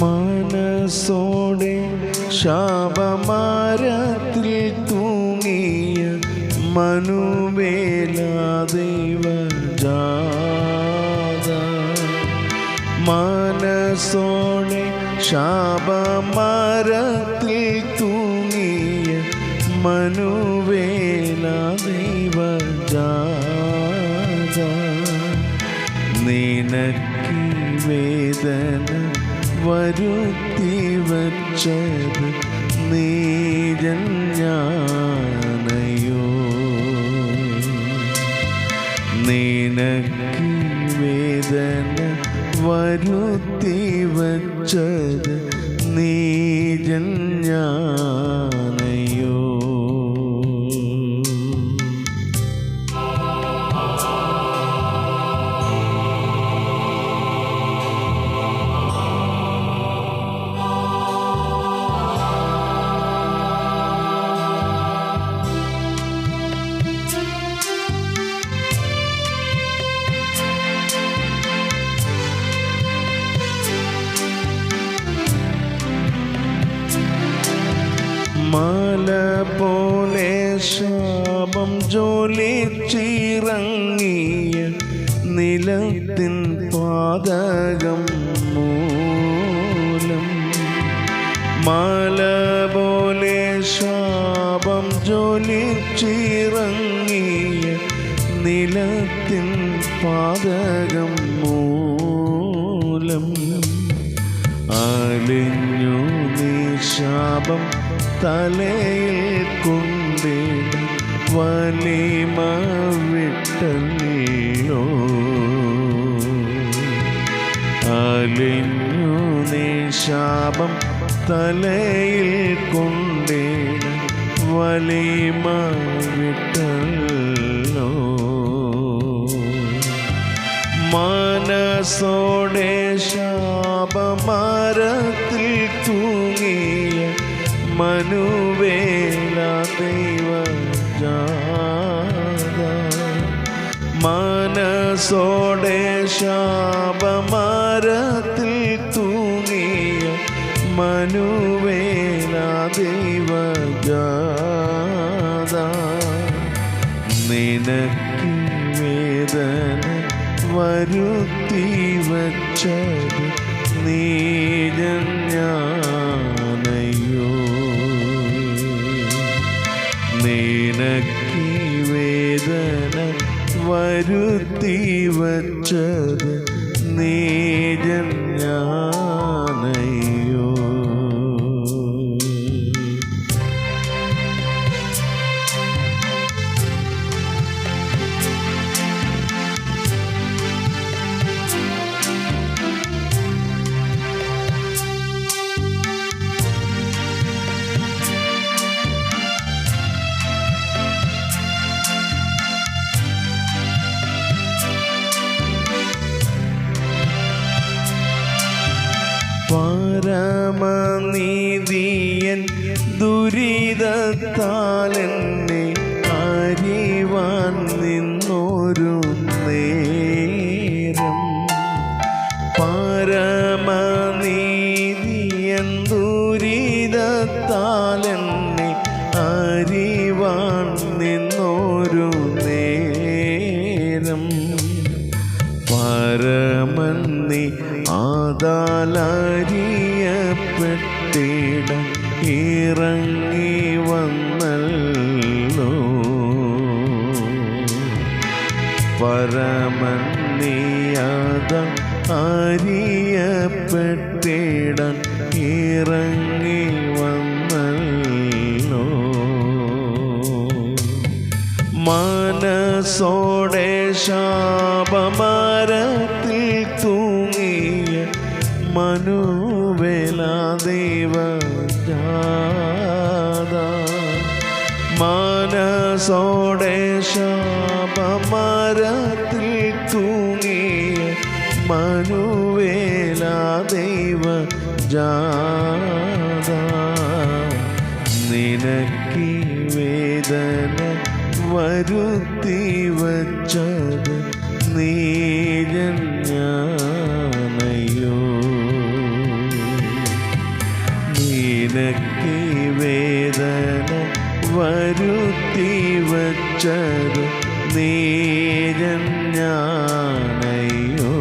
മനസ്സോടെ ശാപമാരത്തിൽ തൂങ്ങിയ മനുവേല ദൈവജാത. മനസ്സോടെ ശാപമാരത്തിൽ തൂങ്ങിയ മനുവേല ദൈവജാത. നിനക്ക് വേദന വരുത്തി വച്ചത് ഞാനയോ? നിനക്ക് വേദന വരുത്തി വച്ചത് ഞാനയോ? ശാപം ജോലിച്ചിറങ്ങിയ നിലത്തിൻ പാതകം മൂലം. മല പോലെ ശാപം ജോലിച്ചിറങ്ങിയ നിലത്തിൻ പാതകം മൂലം. അലിഞ്ഞു നീ ശാപം തലയിൽ കൊണ്ടിട വലിമ വിട്ടല്ലോ അലിഞ്ഞു നീ ശാപം തലയിൽ കൊണ്ടേ വലിമ വിട്ടല്ലോ മനസ്സോടെ ശാപമരത്തിൽ തൂങ്ങിയ മനുവേല മനസ്സോടെ ശാപമരത്തിൽ തൂങ്ങിയ മനുവേല ദൈവ നിനക്ക് വേദന വരുത്തി വച്ചത് നീജൻ വരുത്തി വച്ചത് നീജൻ lonely. പരമന്നിയാത അറിയപ്പെട്ടിടൻ ഇറങ്ങി വന്നല്ലോ. മനസോടെ ശാപമരത്തിൽ തൂങ്ങിയ മനുവേല ദൈവ മനസോടെ ശാപമരത്തിൽ തൂങ്ങിയ മനുവേല ദൈവ ജാത. നിനക്ക് വേദന വരുത്തി വച്ചത് നീജഞ്ഞാനയോ നിനക്ക് വേദന വരുത്തി വച്ചത് നേരം ഞാനയ്യോ.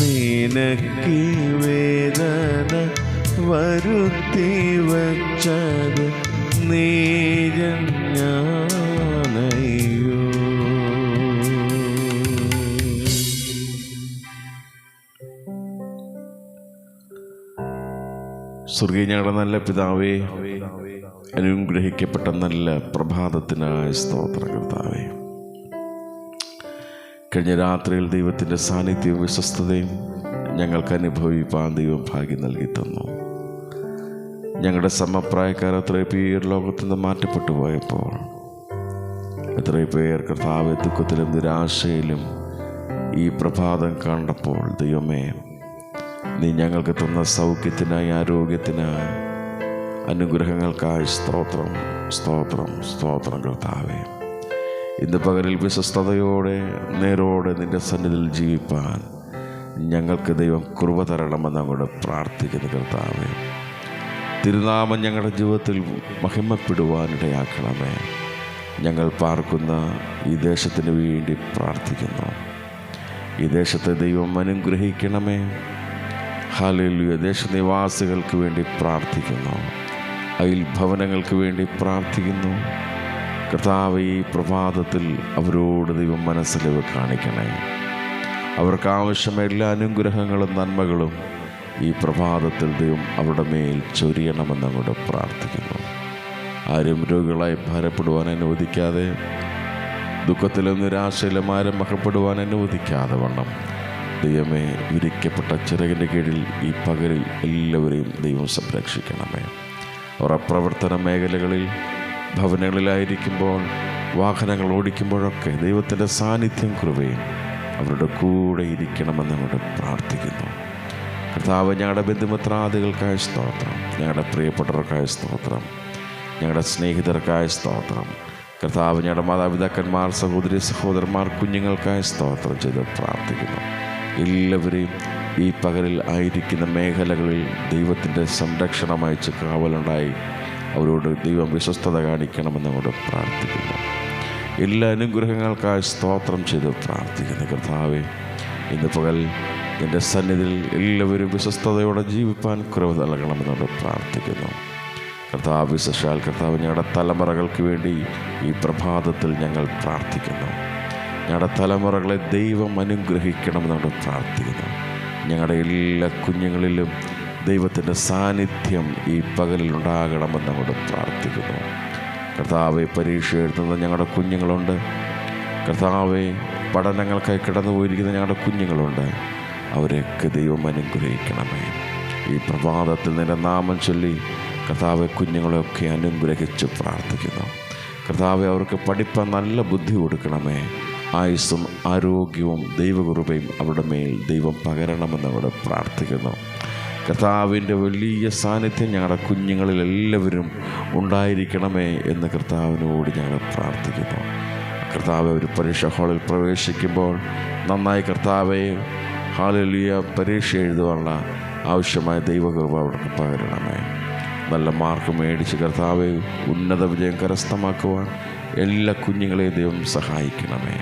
നിനക്ക് വേദന വരുത്തി വച്ചത് നീ സ്വർഗീയ ഞങ്ങളുടെ നല്ല പിതാവേ അനുഗ്രഹിക്കപ്പെട്ട നല്ല പ്രഭാതത്തിനായ സ്തോത്ര കർത്താവേ. കഴിഞ്ഞ രാത്രിയിൽ ദൈവത്തിന്റെ സാന്നിധ്യവും വിശ്വസ്തതയും ഞങ്ങൾക്ക് അനുഭവിപ്പാൻ ദൈവം ഭാഗ്യം നൽകി തന്നു. ഞങ്ങളുടെ സമപ്രായക്കാർ അത്രയും പേർ ലോകത്തു നിന്ന് മാറ്റപ്പെട്ടു പോയപ്പോൾ എത്രയും പേർ കർത്താവ് ദുഃഖത്തിലും നിരാശയിലും ഈ പ്രഭാതം കണ്ടപ്പോൾ ദൈവമേ നീ ഞങ്ങൾക്ക് തന്ന സൗഖ്യത്തിനായി ആരോഗ്യത്തിനായി അനുഗ്രഹങ്ങൾക്കായി സ്തോത്രം സ്തോത്രം സ്തോത്രം കർത്താവേ. ഇന്ന് പകലിൽ വിശ്വസ്തയോടെ നേരോടെ നിന്റെ സന്നിധിയിൽ ജീവിപ്പാൻ ഞങ്ങൾക്ക് ദൈവം കൃപ തരണമെന്ന് അങ്ങോട്ട് പ്രാർത്ഥിക്കുന്നു കർത്താവേ. തിരുനാമം ഞങ്ങളുടെ ജീവിതത്തിൽ മഹിമപ്പെടുവാനിടയാക്കണമേ. ഞങ്ങൾ പാർക്കുന്ന ഈ ദേശത്തിന് വേണ്ടി പ്രാർത്ഥിക്കുന്നു. ഈ ദേശത്തെ ദൈവം അനുഗ്രഹിക്കണമേ. ഹാലലുയ. ദേശനിവാസികൾക്ക് വേണ്ടി പ്രാർത്ഥിക്കുന്നു. അയൽ ഭവനങ്ങൾക്ക് വേണ്ടി പ്രാർത്ഥിക്കുന്നു. കർത്താവ് ഈ പ്രഭാതത്തിൽ അവരോട് ദൈവം മനസ്സിലവ് കാണിക്കണേ അവർക്ക് ആവശ്യമായ എല്ലാ അനുഗ്രഹങ്ങളും നന്മകളും ഈ പ്രഭാതത്തിൽ ദൈവം അവരുടെ മേൽ ചൊരിയണമെന്ന് അങ്ങോട്ട് പ്രാർത്ഥിക്കുന്നു. ആരും രോഗികളായി ഭാരപ്പെടുവാൻ അനുവദിക്കാതെ ദുഃഖത്തിലും നിരാശയിലും ആരും മഹപ്പെടുവാൻ അനുവദിക്കാതെ വണ്ണം ദൈവമേ വിരിക്കപ്പെട്ട ചിറകിന്റെ കീഴിൽ ഈ പകലിൽ എല്ലാവരെയും ദൈവം സംരക്ഷിക്കണമേ. അവർ പ്രവർത്തന മേഖലകളിൽ ഭവനങ്ങളിലായിരിക്കുമ്പോൾ വാഹനങ്ങൾ ഓടിക്കുമ്പോഴൊക്കെ ദൈവത്തിന്റെ സാന്നിധ്യം കൃപയും അവരുടെ കൂടെ ഇരിക്കണമെന്ന് ഞങ്ങളുടെ പ്രാർത്ഥിക്കുന്നു. കർത്താവ് ഞങ്ങളുടെ ബന്ധുമിത്രാദികൾക്കായ സ്തോത്രം. ഞങ്ങളുടെ പ്രിയപ്പെട്ടവർക്കായ സ്തോത്രം. ഞങ്ങളുടെ സ്നേഹിതർക്കായ സ്തോത്രം. കർത്താവ് ഞങ്ങളുടെ മാതാപിതാക്കന്മാർ സഹോദരി സഹോദരന്മാർ കുഞ്ഞുങ്ങൾക്കായ സ്തോത്രം ചെയ്ത് പ്രാർത്ഥിക്കുന്നു. എല്ലാവരെയും ഈ പകലിൽ ആയിരിക്കുന്ന മേഖലകളിൽ ദൈവത്തിന്റെ സംരക്ഷണം അയച്ച് കാവലുണ്ടായി. അവരോട് ദൈവം വിശ്വസ്തത കാണിക്കണമെന്ന് അവിടെ പ്രാർത്ഥിക്കുന്നു. എല്ലാ അനുഗ്രഹങ്ങൾക്കായി സ്തോത്രം ചെയ്ത് പ്രാർത്ഥിക്കുന്നു കർത്താവെ. ഇന്ന് പകൽ എന്റെ സന്നിധിയിൽ എല്ലാവരും വിശ്വസ്തതയോടെ ജീവിപ്പാൻ കുറവ് നൽകണമെന്നോട് പ്രാർത്ഥിക്കുന്നു. കർത്താവ് വിശേഷാൽ കർത്താവ് ഞങ്ങളുടെ തലമുറകൾക്ക് വേണ്ടി ഈ പ്രഭാതത്തിൽ ഞങ്ങൾ പ്രാർത്ഥിക്കുന്നു. ഞങ്ങളുടെ തലമുറകളെ ദൈവം അനുഗ്രഹിക്കണമെന്നാണ് പ്രാർത്ഥിക്കുന്നത്. ഞങ്ങളുടെ എല്ലാ കുഞ്ഞുങ്ങളിലും ദൈവത്തിന്റെ സാന്നിധ്യം ഈ പകലിൽ ഉണ്ടാകണമെന്ന് ഉണ്ടാകണമെന്നങ്ങോട്ട് പ്രാർത്ഥിക്കുന്നു. കർത്താവെ പരീക്ഷ എഴുതുന്ന ഞങ്ങളുടെ കുഞ്ഞുങ്ങളുണ്ട്. കർത്താവെ പഠനങ്ങൾക്കായി കിടന്നു പോയിരിക്കുന്ന ഞങ്ങളുടെ കുഞ്ഞുങ്ങളുണ്ട്. അവരെയൊക്കെ ദൈവം അനുഗ്രഹിക്കണമേ. ഈ പ്രഭാതത്തിൽ നിന്റെ നാമം ചൊല്ലി കർത്താവെ കുഞ്ഞുങ്ങളെയൊക്കെ അനുഗ്രഹിച്ച് പ്രാർത്ഥിക്കുന്നു. കർത്താവെ അവർക്ക് പഠിപ്പാൻ നല്ല ബുദ്ധി കൊടുക്കണമേ. ആയുസ്സും ആരോഗ്യവും ദൈവകൃപയും അവരുടെ മേൽ ദൈവം പകരണമെന്ന് അവിടെ പ്രാർത്ഥിക്കുന്നു. കർത്താവിന്റെ വലിയ സാന്നിധ്യം ഞങ്ങളുടെ കുഞ്ഞുങ്ങളിൽ എല്ലാവരും ഉണ്ടായിരിക്കണമേ എന്ന് കർത്താവിനോട് ഞങ്ങൾ പ്രാർത്ഥിക്കുന്നു. കർത്താവ് ഒരു പരീക്ഷ ഹാളിൽ പ്രവേശിക്കുമ്പോൾ നന്നായി കർത്താവെ ഹാളിലിയ പരീക്ഷ എഴുതുവാനുള്ള ആവശ്യമായ ദൈവകൃപ അവർക്ക് പകരണമേ. നല്ല മാർക്ക് മേടിച്ച് കർത്താവെ ഉന്നത വിജയം കരസ്ഥമാക്കുവാൻ എല്ലാ കുഞ്ഞുങ്ങളെയും ദൈവം സഹായിക്കണമേ.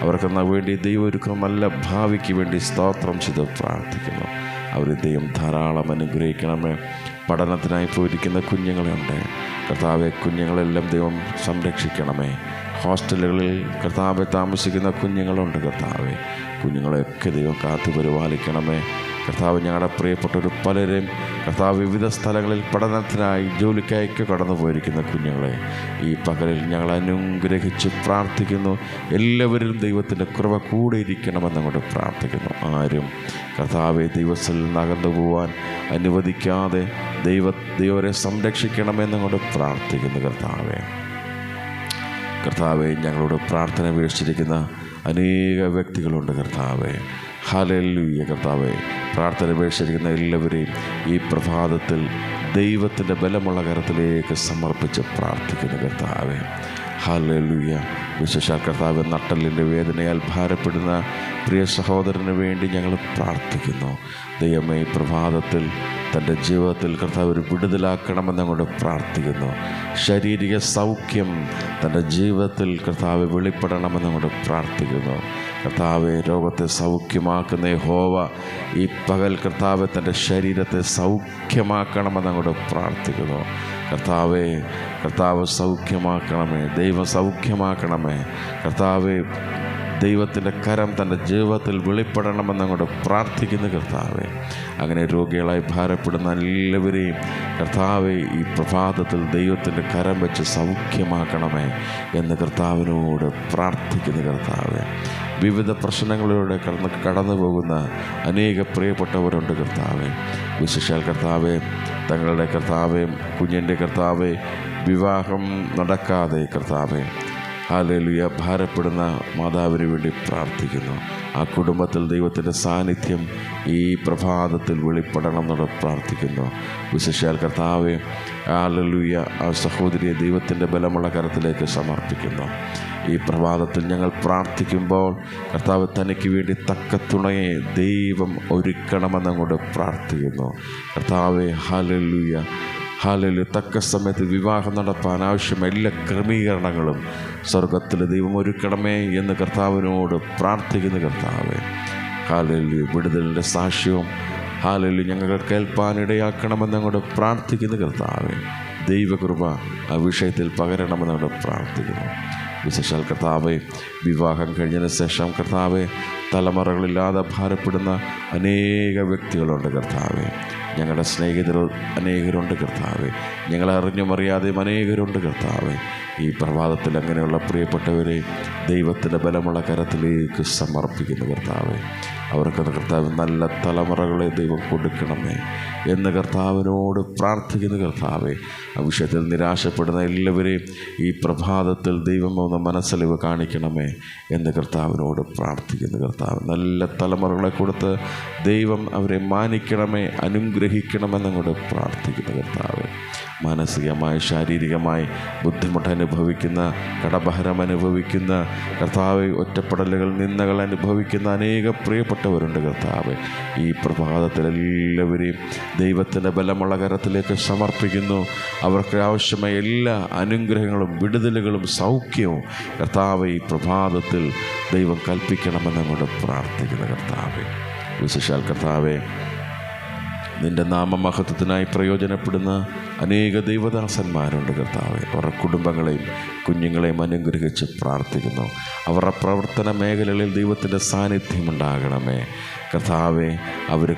അവർക്കെന്നാ വേണ്ടി ദൈവം ഒരുക്കുന്ന നല്ല ഭാവിക്ക് വേണ്ടി സ്തോത്രം ചെയ്ത് പ്രാർത്ഥിക്കുന്നു. അവരെ ദൈവം ധാരാളം അനുഗ്രഹിക്കണമേ. പഠനത്തിനായി പോയിരിക്കുന്ന കുഞ്ഞുങ്ങളുണ്ട്. കർത്താവെ കുഞ്ഞുങ്ങളെല്ലാം ദൈവം സംരക്ഷിക്കണമേ. ഹോസ്റ്റലുകളിൽ കർത്താവെ താമസിക്കുന്ന കുഞ്ഞുങ്ങളുണ്ട് കർത്താവെ. കുഞ്ഞുങ്ങളെയൊക്കെ ദൈവം കാത്തു പരിപാലിക്കണമേ കർത്താവ് ഞങ്ങളുടെ പ്രിയപ്പെട്ടൊരു പലരും കർത്താവ് വിവിധ സ്ഥലങ്ങളിൽ പഠനത്തിനായി ജോലിക്കായൊക്കെ കടന്നു പോയിരിക്കുന്ന കുഞ്ഞുങ്ങളെ ഈ പകലിൽ ഞങ്ങൾ അനുഗ്രഹിച്ച് പ്രാർത്ഥിക്കുന്നു. എല്ലാവരും ദൈവത്തിന്റെ കുറവ കൂടെ ഇരിക്കണമെന്ന് അങ്ങോട്ട് പ്രാർത്ഥിക്കുന്നു. ആരും കർത്താവെ ദൈവത്തിൽ നകന്നു പോവാൻ അനുവദിക്കാതെ ദൈവ ദൈവരെ സംരക്ഷിക്കണമെന്നങ്ങോട്ട് പ്രാർത്ഥിക്കുന്നു കർത്താവെ. കർത്താവെ ഞങ്ങളോട് പ്രാർത്ഥന വീക്ഷിച്ചിരിക്കുന്ന അനേക വ്യക്തികളുണ്ട് കർത്താവെ. ഹലല്ലുയ്യ കർത്താവെ. പ്രാർത്ഥന വീക്ഷിച്ചിരിക്കുന്ന എല്ലാവരെയും ഈ പ്രഭാതത്തിൽ ദൈവത്തിന്റെ ബലമുള്ള കരത്തിലേക്ക് സമർപ്പിച്ച് പ്രാർത്ഥിക്കുന്ന കർത്താവേ. ഹാലലുയ വിശേഷ കർത്താവ് നട്ടലിന്റെ വേദനയാൽ ഭാരപ്പെടുന്ന പ്രിയ സഹോദരന് വേണ്ടി ഞങ്ങൾ പ്രാർത്ഥിക്കുന്നു. ദൈവമേ പ്രഭാതത്തിൽ തന്റെ ജീവിതത്തിൽ കർത്താവ് ഒരു വിടുതലാക്കണമെന്ന് അങ്ങോട്ട് പ്രാർത്ഥിക്കുന്നു. ശാരീരിക സൗഖ്യം തന്റെ ജീവിതത്തിൽ കർത്താവ് വെളിപ്പെടണമെന്ന് അങ്ങോട്ട് പ്രാർത്ഥിക്കുന്നു. കർത്താവെ രോഗത്തെ സൗഖ്യമാക്കുന്ന ഹോവ ഈ പകൽ കർത്താവ് തന്റെ ശരീരത്തെ സൗഖ്യമാക്കണമെന്ന് അങ്ങോട്ട് പ്രാർത്ഥിക്കുന്നു. കർത്താവെ കർത്താവ് സൗഖ്യമാക്കണമേ ദൈവം സൗഖ്യമാക്കണമേ. കർത്താവെ ദൈവത്തിന്റെ കരം തന്റെ ജീവിതത്തിൽ വെളിപ്പെടണമെന്ന് അങ്ങോട്ട് പ്രാർത്ഥിക്കുന്ന കർത്താവെ. അങ്ങനെ രോഗികളായി ഭാരപ്പെടുന്ന എല്ലാവരെയും കർത്താവെ ഈ പ്രഭാതത്തിൽ ദൈവത്തിന്റെ കരം വെച്ച് സൗഖ്യമാക്കണമേ എന്ന് കർത്താവിനോട് പ്രാർത്ഥിക്കുന്ന കർത്താവെ. വിവിധ പ്രശ്നങ്ങളിലൂടെ കടന്ന് കടന്നു പോകുന്ന അനേക പ്രിയപ്പെട്ടവരുണ്ട് കർത്താവെ. വിശേഷാൽ കർത്താവെ തങ്ങളുടെ കർത്താവെ കുഞ്ഞിന്റെ കർത്താവെ വിവാഹം നടക്കാതെ കർത്താവെ ഹാലേലുയ ഭാരപ്പെടുന്ന മാതാവിന് വേണ്ടി പ്രാർത്ഥിക്കുന്നു. ആ കുടുംബത്തിൽ ദൈവത്തിന്റെ സാന്നിധ്യം ഈ പ്രഭാതത്തിൽ വെളിപ്പെടണം എന്നുള്ള പ്രാർത്ഥിക്കുന്നു. വിശേഷാൽ കർത്താവെ ഹാലലുയ ആ സഹോദരിയെ ദൈവത്തിന്റെ ബലമുള്ള കരത്തിലേക്ക് സമർപ്പിക്കുന്നു. ഈ പ്രഭാതത്തിൽ ഞങ്ങൾ പ്രാർത്ഥിക്കുമ്പോൾ കർത്താവ് തനിക്ക് വേണ്ടി തക്ക തുണയെ ദൈവം ഒരുക്കണമെന്നങ്ങോട്ട് പ്രാർത്ഥിക്കുന്നു. കർത്താവെ ഹാലലുയ ഹാലല് തക്ക സമയത്ത് വിവാഹം നടത്താൻ ആവശ്യമായ എല്ലാ ക്രമീകരണങ്ങളും സ്വർഗത്തിൽ ദൈവം ഒരുക്കണമേ എന്ന് കർത്താവിനോട് പ്രാർത്ഥിക്കുന്ന കർത്താവ്. ഹാലല് വിടുതലിന്റെ സാക്ഷ്യവും ഹാലല് ഞങ്ങൾ കേൾപ്പാനിടയാക്കണമെന്ന് അങ്ങോട്ട് പ്രാർത്ഥിക്കുന്ന കർത്താവ്. ദൈവകൃപ ആ വിഷയത്തിൽ പകരണമെന്നങ്ങോട്ട് പ്രാർത്ഥിക്കുന്നു. വിശേഷാൽ കർത്താവെ വിവാഹം കഴിഞ്ഞതിന് ശേഷം കർത്താവെ തലമുറകളില്ലാതെ ഭാരപ്പെടുന്ന അനേക വ്യക്തികളുണ്ട് കർത്താവെ. ഞങ്ങളുടെ സ്നേഹിതർ അനേകരുണ്ട് കർത്താവെ. ഞങ്ങളെ അറിഞ്ഞും അറിയാതെയും അനേകരുണ്ട് കർത്താവെ. ഈ പ്രഭാതത്തിൽ അങ്ങനെയുള്ള പ്രിയപ്പെട്ടവരെ ദൈവത്തിന്റെ ബലമുള്ള കരത്തിലേക്ക് സമർപ്പിക്കുന്ന കർത്താവെ. അവർക്ക് കർത്താവ് നല്ല തലമുറകളെ ദൈവം കൊടുക്കണമേ എന്ന് കർത്താവിനോട് പ്രാർത്ഥിക്കുന്ന കർത്താവേ. ആ വിഷയത്തിൽ നിരാശപ്പെടുന്ന എല്ലാവരെയും ഈ പ്രഭാതത്തിൽ ദൈവം ഒന്ന് മനസ്സലിവ് കാണിക്കണമേ എന്ന് കർത്താവിനോട് പ്രാർത്ഥിക്കുന്ന കർത്താവ്. നല്ല തലമുറകളെ കൊടുത്ത് ദൈവം അവരെ മാനിക്കണമേ അനുഗ്രഹിക്കണമെന്നും കൂടെ പ്രാർത്ഥിക്കുന്ന കർത്താവ്. മാനസികമായി ശാരീരികമായി ബുദ്ധിമുട്ട് അനുഭവിക്കുന്ന കടഭാരം അനുഭവിക്കുന്ന കർത്താവ് ഒറ്റപ്പെടലുകൾ നിന്ദകൾ അനുഭവിക്കുന്ന അനേക പ്രിയപ്പെട്ടവരുണ്ട് കർത്താവ്. ഈ പ്രഭാതത്തിൽ എല്ലാവരെയും ദൈവത്തിന്റെ ബലമുള്ള കരത്തിലേക്ക് സമർപ്പിക്കുന്നു. അവർക്ക് ആവശ്യമായ എല്ലാ അനുഗ്രഹങ്ങളും വിടുതലുകളും സൗഖ്യവും കർത്താവ് ഈ പ്രഭാതത്തിൽ ദൈവം കൽപ്പിക്കണമെന്ന് കൽപ്പിക്കണമെന്നങ്ങോട്ട് പ്രാർത്ഥിക്കുന്ന കർത്താവ്. വിശേഷാൽ കർത്താവെ നിന്റെ നാമമഹത്വത്തിനായി പ്രയോജനപ്പെടുന്ന അനേക ദൈവദാസന്മാരുണ്ട് കർത്താവെ. അവരുടെ കുടുംബങ്ങളെയും കുഞ്ഞുങ്ങളെയും അനുഗ്രഹിച്ച് പ്രാർത്ഥിക്കുന്നു. അവരുടെ പ്രവർത്തന മേഖലകളിൽ ദൈവത്തിന്റെ സാന്നിധ്യം ഉണ്ടാകണമേ. കർത്താവെ അവർ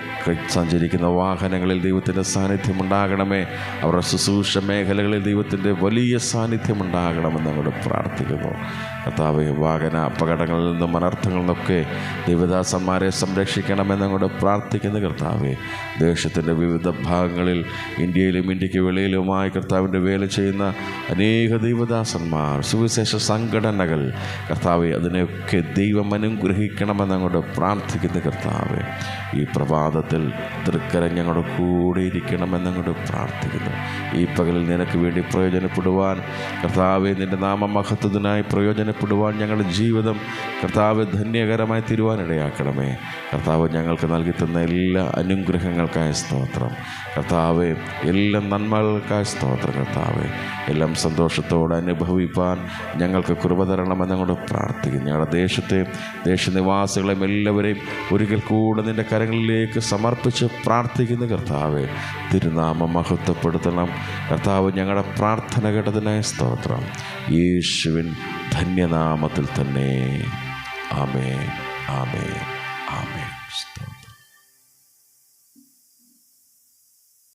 സഞ്ചരിക്കുന്ന വാഹനങ്ങളിൽ ദൈവത്തിന്റെ സാന്നിധ്യം ഉണ്ടാകണമേ. അവരുടെ ശുശ്രൂഷ മേഖലകളിൽ ദൈവത്തിന്റെ വലിയ സാന്നിധ്യം ഉണ്ടാകണമെന്ന് ഞങ്ങൾ പ്രാർത്ഥിക്കുന്നു. കർത്താവെ വാഹന അപകടങ്ങളിൽ നിന്നും അനർത്ഥങ്ങളിൽ നിന്നൊക്കെ ദൈവദാസന്മാരെ സംരക്ഷിക്കണമെന്ന് ഞങ്ങൾ പ്രാർത്ഥിക്കുന്നു കർത്താവെ. ദേശത്തിന്റെ വിവിധ ഭാഗങ്ങളിൽ ഇന്ത്യയിലും ഇന്ത്യയ്ക്ക് വെളിയിലുമായി കർത്താവിന്റെ വേല ചെയ്യുന്ന അനേക ദൈവദാസന്മാർ സുവിശേഷ സംഘടനകൾ കർത്താവ് അതിനെയൊക്കെ ദൈവം അനുഗ്രഹിക്കണമെന്ന് അങ്ങോട്ട് പ്രാർത്ഥിക്കുന്ന കർത്താവ് ഈ പ്രഭാതത്തിൽ തൃക്കര ഞങ്ങളുടെ കൂടെ ഇരിക്കണമെന്ന് അങ്ങോട്ട് പ്രാർത്ഥിക്കുന്നു. ഈ പകലിൽ നിനക്ക് വേണ്ടി പ്രയോജനപ്പെടുവാൻ കർത്താവെ നിന്റെ നാമമഹത്വത്തിനായി പ്രയോജനപ്പെടുവാൻ ഞങ്ങളുടെ ജീവിതം കർത്താവ് ധന്യകരമായി തീരുവാനിടയാക്കണമേ. കർത്താവ് ഞങ്ങൾക്ക് നൽകി തന്ന എല്ലാ അനുഗ്രഹങ്ങൾക്കായ സ്തോത്രം. കർത്താവെ എല്ലാം നന്മകൾക്കായ സ്തോത്രം കർത്താവെ. എല്ലാം സന്തോഷത്തോടെ അനുഭവിപ്പാൻ ഞങ്ങൾക്ക് കൃപ ഞങ്ങളോട് പ്രാർത്ഥിക്കുന്നു. ഞങ്ങളുടെ ദേശത്തെയും ദേശനിവാസികളെയും എല്ലാവരെയും ഒരിക്കൽ കൂടെ നിന്റെ കരങ്ങളിലേക്ക് സമർപ്പിച്ച് പ്രാർത്ഥിക്കുന്ന കർത്താവെ. തിരുനാമം മഹത്വപ്പെടുത്തണം. കർത്താവ് ഞങ്ങളുടെ പ്രാർത്ഥന കേട്ടതിനായ സ്തോത്രം. യേശുവിൻ ധന്യനാമത്തിൽ തന്നെ. ആമേ ആമേ